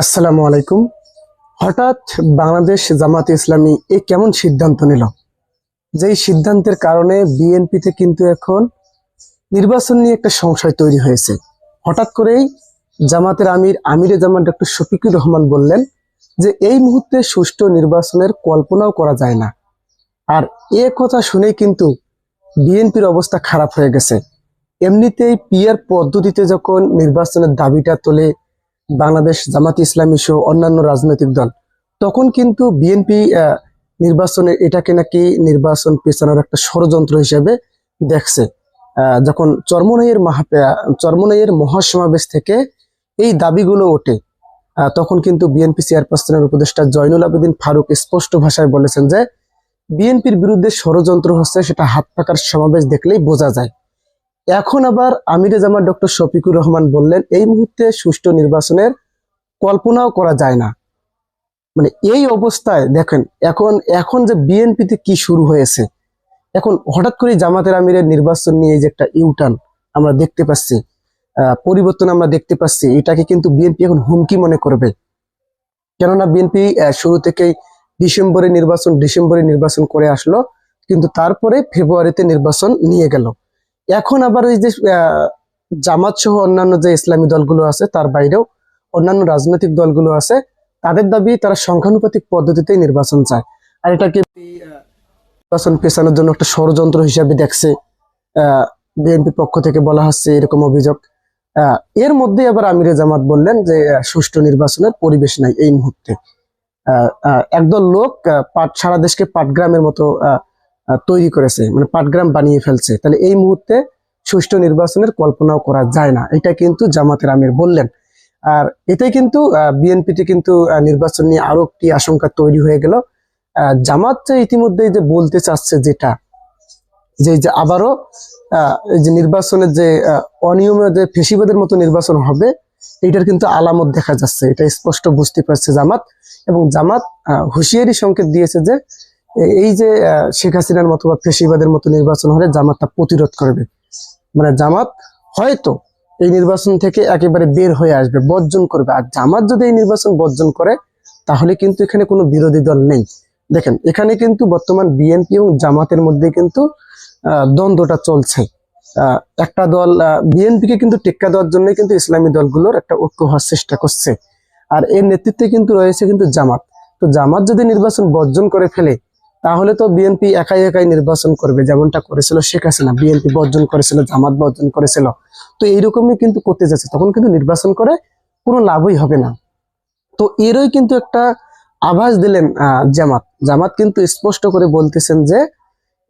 আসসালামু আলাইকুম। হঠাৎ বাংলাদেশ জামাতে ইসলামী এ কেমন সিদ্ধান্ত নিল? যেই সিদ্ধান্তের কারণে বিএনপিতে কিন্তু এখন নির্বাচন নিয়ে একটা সংশয় তৈরি হয়েছে। হঠাৎ করেই জামাতের আমির আমিরে জামান ডক্টর শফিকুর রহমান বললেন যে এই মুহূর্তে সুষ্ঠু নির্বাচনের কল্পনাও করা যায় না। আর এ কথা শুনেই কিন্তু বিএনপির অবস্থা খারাপ হয়ে গেছে। এমনিতেই পিয়ার পদ্ধতিতে যখন নির্বাচনের দাবিটা তোলে বাংলাদেশ জামাত ইসলামী সহ অন্যান্য রাজনৈতিক দল, তখন কিন্তু বিএনপি নির্বাচনে এটাকে নাকি নির্বাচন পেছানোর একটা ষড়যন্ত্র হিসেবে দেখছে। যখন চরমনাইয়ের মাহা চরমনাইয়ের মহাসমাবেশ থেকে এই দাবিগুলো ওঠে তখন কিন্তু বিএনপি চেয়ারপারসনের উপদেষ্টা জয়নুল আবেদিন ফারুক স্পষ্ট ভাষায় বলেছেন যে, বিএনপির বিরুদ্ধে ষড়যন্ত্র হচ্ছে, সেটা হাত পাকার সমাবেশ দেখলেই বোঝা যায়। এখন আবার আমিরে জামা ডক্টর শফিকুর রহমান বললেন, এই মুহূর্তে সুষ্ঠু নির্বাচনের কল্পনাও করা যায় না। মানে এই অবস্থায় দেখেন, এখন এখন যে বিএনপিতে কি শুরু হয়েছে, এখন হঠাৎ করে জামাতের আমিরের নির্বাচন নিয়ে যে একটা ইউটার্ন আমরা দেখতে পাচ্ছি পরিবর্তন আমরা দেখতে পাচ্ছি, এটাকে কিন্তু বিএনপি এখন হুমকি মনে করবে। কেননা বিএনপি শুরু থেকেই ডিসেম্বরে নির্বাচন ডিসেম্বরে নির্বাচন করে আসলো, কিন্তু তারপরে ফেব্রুয়ারিতে নির্বাচন নিয়ে গেল। এখন আবার এই যে জামাত সহ অন্যান্য যে ইসলামী দলগুলো আছে তার বাইরেও অন্যান্য রাজনৈতিক দলগুলো আছে তাদের দাবি তারা সংখ্যানুপাতিক পদ্ধতিতেই নির্বাচন চায়। আর এটাকে নির্বাচন পেছানোর জন্য একটা ষড়যন্ত্র হিসাবে দেখছে বিএনপি পক্ষ থেকে বলা হচ্ছে এরকম অভিযোগ। এর মধ্যে আবার আমিরে জামাত বললেন যে সুষ্ঠু নির্বাচনের পরিবেশ নাই এই মুহূর্তে। একদল লোক পাট সারা দেশকে পাটগ্রামের মতো আহ, তৈরি করেছে মানে পাটগ্রাম বানিয়ে ফেলছে। তাহলে এই মুহূর্তে সুষ্ঠু নির্বাচনের কল্পনাও করা যায় না। এটা কিন্তু জামাতের আমির বললেন। আর এটাই কিন্তু বিএনপিতে কিন্তু নির্বাচন নিয়ে আরও একটি আশঙ্কা তৈরি হয়ে গেল। জামাত যে ইতিমধ্যেই যে বলতে চাচ্ছে যেটা, যে যে আবারও যে নির্বাচনের যে অনিয়মে যে ফেসিবাদের মতো নির্বাচন হবে, এটার কিন্তু আলামত দেখা যাচ্ছে। এটা স্পষ্ট বুঝতে পারছে জামাত। এবং জামাত হুঁশিয়ারি সংকেত দিয়েছে যে এই যে শেখ হাসিনার মতো বা ফেসিবাদের মতো নির্বাচন হলে জামাতটা প্রতিরোধ করবে। মানে জামাত হয়তো এই নির্বাচন থেকে একেবারে বের হয়ে আসবে, বর্জন করবে। আর জামাত যদি এই নির্বাচন বর্জন করে, তাহলে কিন্তু এখানে কোনো বিরোধী দল নেই। দেখেন, এখানে কিন্তু বর্তমান বিএনপি এবং জামাতের মধ্যে কিন্তু দ্বন্দ্বটা চলছে। একটা দল বিএনপিকে কিন্তু টেক্কা দেওয়ার জন্য কিন্তু ইসলামী দলগুলোর একটা ঐক্য হওয়ার চেষ্টা করছে। আর এর নেতৃত্বে কিন্তু রয়েছে কিন্তু জামাত। তো জামাত যদি নির্বাচন বর্জন করে ফেলে তাহলে তো বিএনপি একাই একাই নির্বাচন করবে, যেমনটা করেছিল শেখ হাসিনা। বিএনপি বর্জন করেছিল, জামাত বর্জন করেছিল। তো এইরকমই কিন্তু করতে যাচ্ছে। তখন কিন্তু নির্বাচন করে কোনো লাভই হবে না। তো এরই কিন্তু একটা আভাস দিলেন জামাত। জামাত কিন্তু স্পষ্ট করে বলতেছেন যে,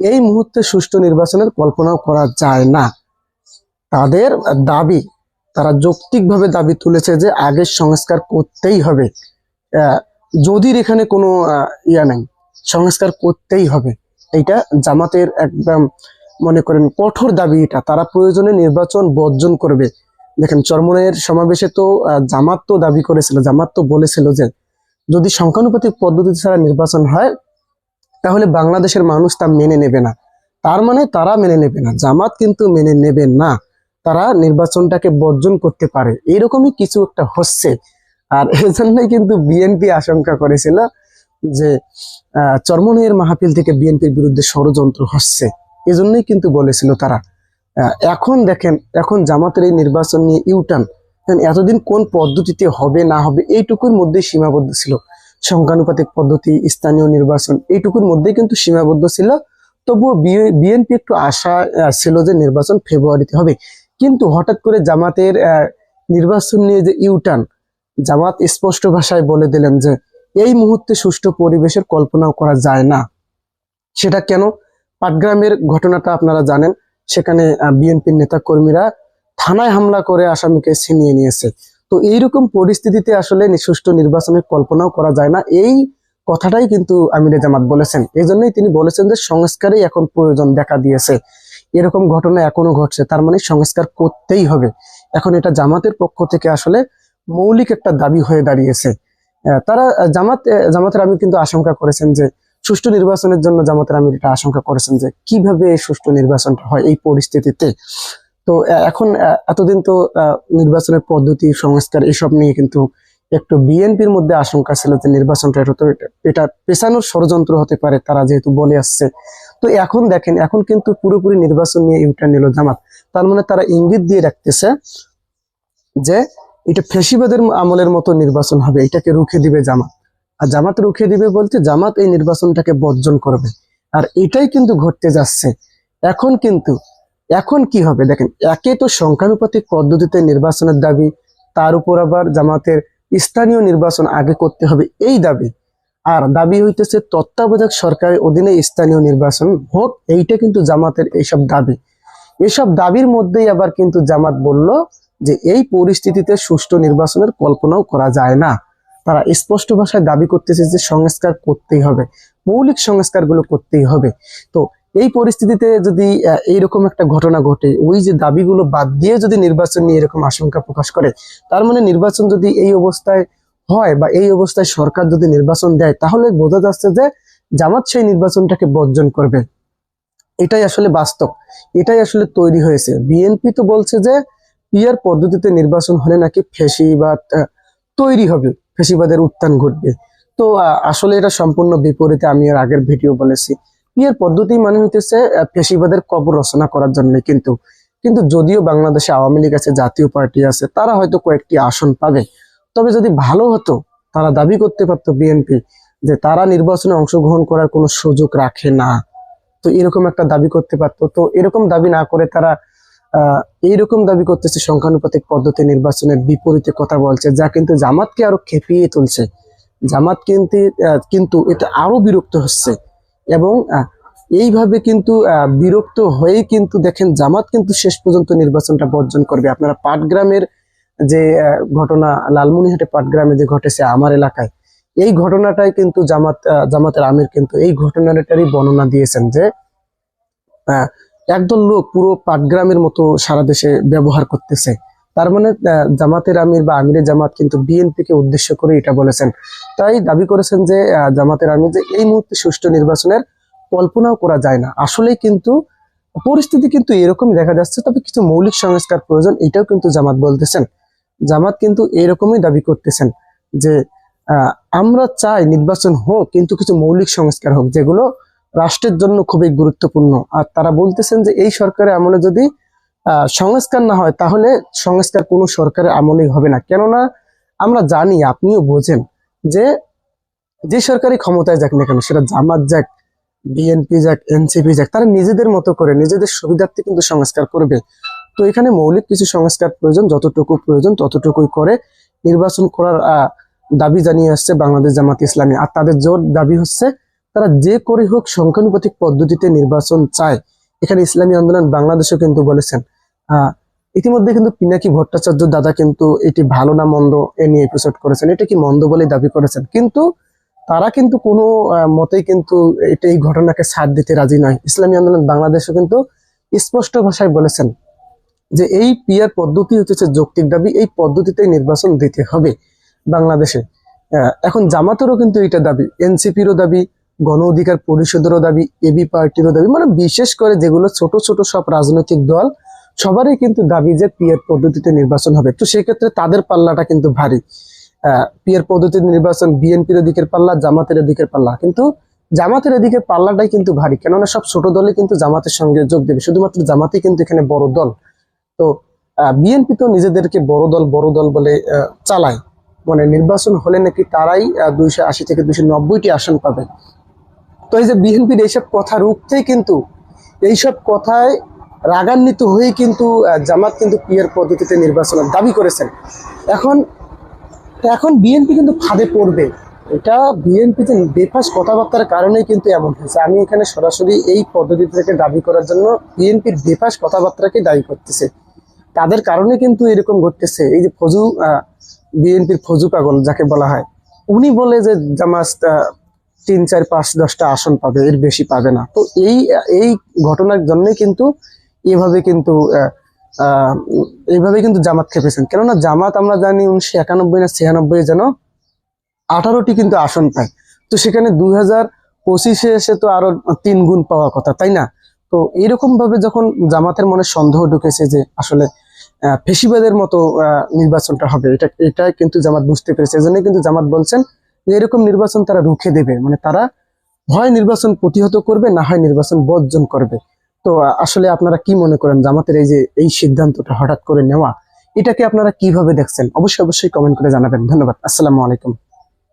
এই মুহূর্তে সুষ্ঠু নির্বাচনের কল্পনাও করা যায় না। তাদের দাবি, তারা যৌক্তিকভাবে দাবি তুলেছে যে, আগের সংস্কার করতেই হবে। যদির এখানে কোনো ইয়া নাই। সংস্কার করতেই হবে। এইটা জামাতের একদম মনে করেন কঠোর দাবি এটা। তারা প্রয়োজনে নির্বাচন বর্জন করবে। দেখেন চরমনের সমাবেশে তো জামাত তো দাবি করেছিল, জামাত তো বলেছিল যে যদি সংখ্যানুপাতিক পদ্ধতি ছাড়া নির্বাচন হয়, তাহলে বাংলাদেশের মানুষ তা মেনে নেবে না। তার মানে তারা মেনে নেবে না, জামাত কিন্তু মেনে নেবে না। তারা নির্বাচনটাকে বর্জন করতে পারে। এরকমই কিছু একটা হচ্ছে। আর এজন্যই কিন্তু বিএনপি আশঙ্কা করেছিল যে চরমনের মাহফিল থেকে বিএনপির বিরুদ্ধে ষড়যন্ত্র হচ্ছে, এজন্যই কিন্তু বলেছিল তারা। এখন দেখেন, এখন জামাতের এই নির্বাচন নিয়ে ইউটার্ন এতদিন কোন পদ্ধতিতে হবে, না হবে, এইটুকুর মধ্যেই সীমাবদ্ধ ছিল। সংখ্যানুপাতিক পদ্ধতি, স্থানীয় নির্বাচন, এইটুকুর মধ্যেই কিন্তু সীমাবদ্ধ ছিল। তবুও বিএনপি একটু আশা ছিল যে নির্বাচন ফেব্রুয়ারিতে হবে। কিন্তু হঠাৎ করে জামাতের নির্বাচন নিয়ে যে ইউটার্ন, জামাত স্পষ্ট ভাষায় বলে দিলেন যে এই মুহূর্তে সুষ্ঠু পরিবেশের কল্পনাও করা যায় না। সেটা কেন? পাটগ্রামের ঘটনাটা আপনারা জানেন, সেখানে বিএনপির নেতা কর্মীরা থানায় হামলা করে আসামিকে ছিনিয়ে নিয়েছে। তো এইরকম পরিস্থিতিতে আসলে সুষ্ঠু নির্বাচনের কল্পনাও করা যায় না। এই কথাটাই কিন্তু আমিরে জামাত বলেছেন। এই জন্যই তিনি বলেছেন যে সংস্কারই এখন প্রয়োজন দেখা দিয়েছে। এরকম ঘটনা এখনও ঘটছে, তার মানে সংস্কার করতেই হবে। এখন এটা জামাতের পক্ষ থেকে আসলে মৌলিক একটা দাবি হয়ে দাঁড়িয়েছে। তারা জামাত জামাতের আমির কিন্তু আশঙ্কা করেছেন যে সুষ্ঠু নির্বাচনের জন্য জামাতের আমির এটা আশঙ্কা করেছেন যে কীভাবে সুষ্ঠু নির্বাচনটা হয় এই পরিস্থিতিতে। তো এখন এতদিন তো নির্বাচনের পদ্ধতি, সংস্কার এসব নিয়ে কিন্তু একটু বিএনপির মধ্যে আশঙ্কা ছিল যে নির্বাচনটা এটা তো এটা- পেছানোর ষড়যন্ত্র হতে পারে, তারা যেহেতু বলে আসছে। তো এখন দেখেন, এখন কিন্তু পুরোপুরি নির্বাচন নিয়ে ইউটার্ন নিল জামাত। তার মানে তারা ইঙ্গিত দিয়ে রাখতেছে যে এটা ফেসিবাদের আমলের মতো নির্বাচন হবে, এটাকে রুখে দিবে জামাত। আর জামাত রুখে দিবে বলতে জামাত এই নির্বাচনটাকে বর্জন করবে। আর এটাই কিন্তু ঘটতে যাচ্ছে। এখন কিন্তু, এখন কি হবে? দেখেন, একে তো সংখ্যানুপাতিক পদ্ধতিতে নির্বাচনের দাবি, তার উপর আবার জামাতের স্থানীয় নির্বাচন আগে করতে হবে এই দাবি। আর দাবি হইতেছে তত্ত্বাবধায়ক সরকারের অধীনে স্থানীয় নির্বাচন হোক, এইটা কিন্তু জামাতের এইসব দাবি। এসব দাবির মধ্যেই আবার কিন্তু জামাত বলল যে এই পরিস্থিতিতে সুষ্ঠু নির্বাচনের কল্পনাও করা যায় না। তারা স্পষ্ট ভাষায় দাবি করতেছে যে সংস্কার করতেই হবে, মৌলিক সংস্কারগুলো করতেই হবে। তো এই পরিস্থিতিতে যদি এইরকম একটা ঘটনা ঘটে, ওই যে দাবিগুলো বাদ দিয়ে যদি নির্বাচন নিয়ে এরকম আশঙ্কা প্রকাশ করে, তার মানে নির্বাচন যদি এই অবস্থায় হয় বা এই অবস্থায় সরকার যদি নির্বাচন দেয়, তাহলে বোঝা যাচ্ছে যে জামাত সেই নির্বাচনটাকে বর্জন করবে। এটাই আসলে বাস্তব, এটাই আসলে তৈরি হয়েছে। বিএনপি তো বলছে যে পিয়ার পদ্ধতিতে নির্বাচন হলে নাকি ফেসিবাদ তৈরি হবে, ফেসিবাদের উত্থান ঘটবে। তো আসলে এটা সম্পূর্ণ বিপরীতে আমি এর আগের ভিডিও বলেছি। পিয়ার পদ্ধতি মানে হইতেছে ফেসিবাদের কবর রচনা করার জন্য কিন্তু কিন্তু যদিও বাংলাদেশে আওয়ামী লীগ আছে, জাতীয় পার্টি আছে, তারা হয়তো কয়েকটি আসন পাবে। তবে যদি ভালো হতো, তারা দাবি করতে পারতো বিএনপি যে তারা নির্বাচনে অংশগ্রহণ করার কোনো সুযোগ রাখে না। তো এরকম একটা দাবি করতে পারতো। তো এরকম দাবি না করে তারা এইরকম দাবি করতেছে সংখ্যানুপাতিক পদ্ধতি নির্বাচনের বিপরীতে কথা বলছে যা কিন্তু জামাতকে আরও খেপিয়ে তুলছে। জামাত কিন্তু কিন্তু এটা আরও বিরক্ত হচ্ছে এবং এইভাবে কিন্তু বিরক্ত হয়ে কিন্তু দেখেন জামাত কিন্তু শেষ পর্যন্ত নির্বাচনটা বর্জন করবে। আপনারা পাটগ্রামের যে ঘটনা লালমনিহাটে পাটগ্রামে যে ঘটেছে আমার এলাকায় এই ঘটনাটাই কিন্তু জামাত জামাতের আমির কিন্তু এই ঘটনাটারই বর্ণনা দিয়েছেন যে আহ, একদল লোক পুরো পাটগ্রামের মতো সারা দেশে ব্যবহার করতেছে। তার মানে জামাতের আমির বা আমিরের জামাত কিন্তু বিএনপি কে উদ্দেশ্য করে এটা বলেছেন। তাই দাবি করেছেন যে জামাতের আমির যে এই মুহূর্তে সুষ্ঠু নির্বাচনের কল্পনাও করা যায় না। আসলেই কিন্তু পরিস্থিতি কিন্তু এরকমই দেখা যাচ্ছে, তবে কিছু মৌলিক সংস্কার প্রয়োজন, এটাও কিন্তু জামাত বলতেছেন। জামাত কিন্তু এরকমই দাবি করতেছেন যে আমরা চাই নির্বাচন হোক, কিন্তু কিছু মৌলিক সংস্কার হোক, যেগুলো রাষ্ট্রের জন্য খুবই গুরুত্বপূর্ণ। আর তারা বলতেছেন যে এই সরকারের আমলে যদি সংস্কার না হয়, তাহলে সংস্কার কোনো সরকারের আমলেই হবে না। কেননা আমরা জানি, আপনিও বোঝেন যে যে সরকারি ক্ষমতায় যাক না কেন, সেটা জামাত যাক, বিএনপি যাক, এনসিপি যাক, তারা নিজেদের মতো করে, নিজেদের সুবিধার্থে কিন্তু সংস্কার করবে। তো এখানে মৌলিক কিছু সংস্কার প্রয়োজন, যতটুকু প্রয়োজন ততটুকুই করে নির্বাচন করার দাবি জানিয়ে আসছে বাংলাদেশ জামাত ইসলামী। আর তাদের জোর দাবি হচ্ছে তারা যে করে হোক সংখ্যানুপাতিক পদ্ধতিতে নির্বাচন চায়। এখানে ইসলামী আন্দোলন বাংলাদেশও কিন্তু বলেছেন। ইতিমধ্যে কিন্তু পিনাকি ভট্টাচার্য দাদা কিন্তু এটি ভালো না, মন্দ এ নিয়ে এপিসোড করেছেন। এটা কি মন্দ বলে দাবি করেছেন? কিন্তু তারা কিন্তু কোনো মতেই কিন্তু এটা এই ঘটনাকে ছাড় দিতে রাজি নয়। ইসলামী আন্দোলন বাংলাদেশও কিন্তু স্পষ্ট ভাষায় বলেছেন যে এই পিয়ার পদ্ধতি হচ্ছে যৌক্তিক দাবি, এই পদ্ধতিতে নির্বাচন দিতে হবে বাংলাদেশে। এখন জামাতেরও কিন্তু এটা দাবি, এনসিপিরও দাবি গণ অধিকার পরিষদেরও দাবি এবি পার্টিরও দাবি মানে বিশেষ করে যেগুলো ছোট ছোট সব রাজনৈতিক দল, সবারই কিন্তু দাবি যে পিয়ার পদ্ধতিতে নির্বাচন হবে। তো সেক্ষেত্রে তাদের পাল্লাটা কিন্তু ভারী। পিয়ার পদ্ধতির নির্বাচন বিএনপির দিকের পাল্লা, জামাতের দিকের পাল্লা। কিন্তু জামাতের এদিকে পাল্লাটাই কিন্তু ভারী, কেননা সব ছোট দলই কিন্তু জামাতের সঙ্গে যোগ দেবে। শুধুমাত্র জামাতই কিন্তু এখানে বড় দল। তো বিএনপি তো নিজেদেরকে বড় দল বড় দল বলে চালায়। মানে নির্বাচন হলে নাকি তারাই দুইশো আশি থেকে দুইশো নব্বইটি আসন পাবে। তো এই যে বিএনপির এইসব কথা রুখতেই কিন্তু এইসব কথায় রাগান্বিত হয়ে কিন্তু জামাত কিন্তু পিয়ার পদ্ধতিতে নির্বাচনের দাবি করেছেন। এখন এখন বিএনপি কিন্তু ফাঁদে পড়বে। এটা বিএনপিতে বেফাস কথাবার্তার কারণেই কিন্তু এমন হয়েছে। আমি এখানে সরাসরি এই পদ্ধতি থেকে দাবি করার জন্য বিএনপির বেফাস কথাবার্তাকে দায়ী করতেছে। তাদের কারণে কিন্তু এরকম ঘটতেছে। এই যে ফজু বিএনপির ফজু পাগল যাকে বলা হয়, উনি বলে যে জামাত তিন, চার, পাঁচ, দশটা আসন পাবে, এর বেশি পাবে না। তো এই এই ঘটনার জন্যই কিন্তু এভাবে কিন্তু এইভাবে কিন্তু জামাত খেপেছেন। কেননা জামাত আমরা জানি উনিশশো একানব্বই না ছিয়ানব্বই যেন আঠারোটি কিন্তু আসন পায়। তো সেখানে দুই হাজার পঁচিশে এসে তো আরও তিন গুণ পাওয়া কথা, তাই না? তো এরকম ভাবে যখন জামাতের মনে সন্দেহ ঢুকেছে যে আসলে ফেসিবাদের মতো নির্বাচনটা হবে, এটা এটাই কিন্তু জামাত বুঝতে পেরেছে। এজন্য কিন্তু জামাত বলছেন এরকম নির্বাচন তারা রুখে দেবে। মানে তারা হয় নির্বাচন প্রতিহত করবে, না হয় নির্বাচন বর্জন করবে। তো আসলে আপনারা কি মনে করেন জামাতের এই যে, এই সিদ্ধান্তটা হঠাৎ করে নেওয়া, এটাকে আপনারা কীভাবে দেখছেন? অবশ্যই অবশ্যই কমেন্ট করে জানাবেন। ধন্যবাদ। আসসালামু আলাইকুম।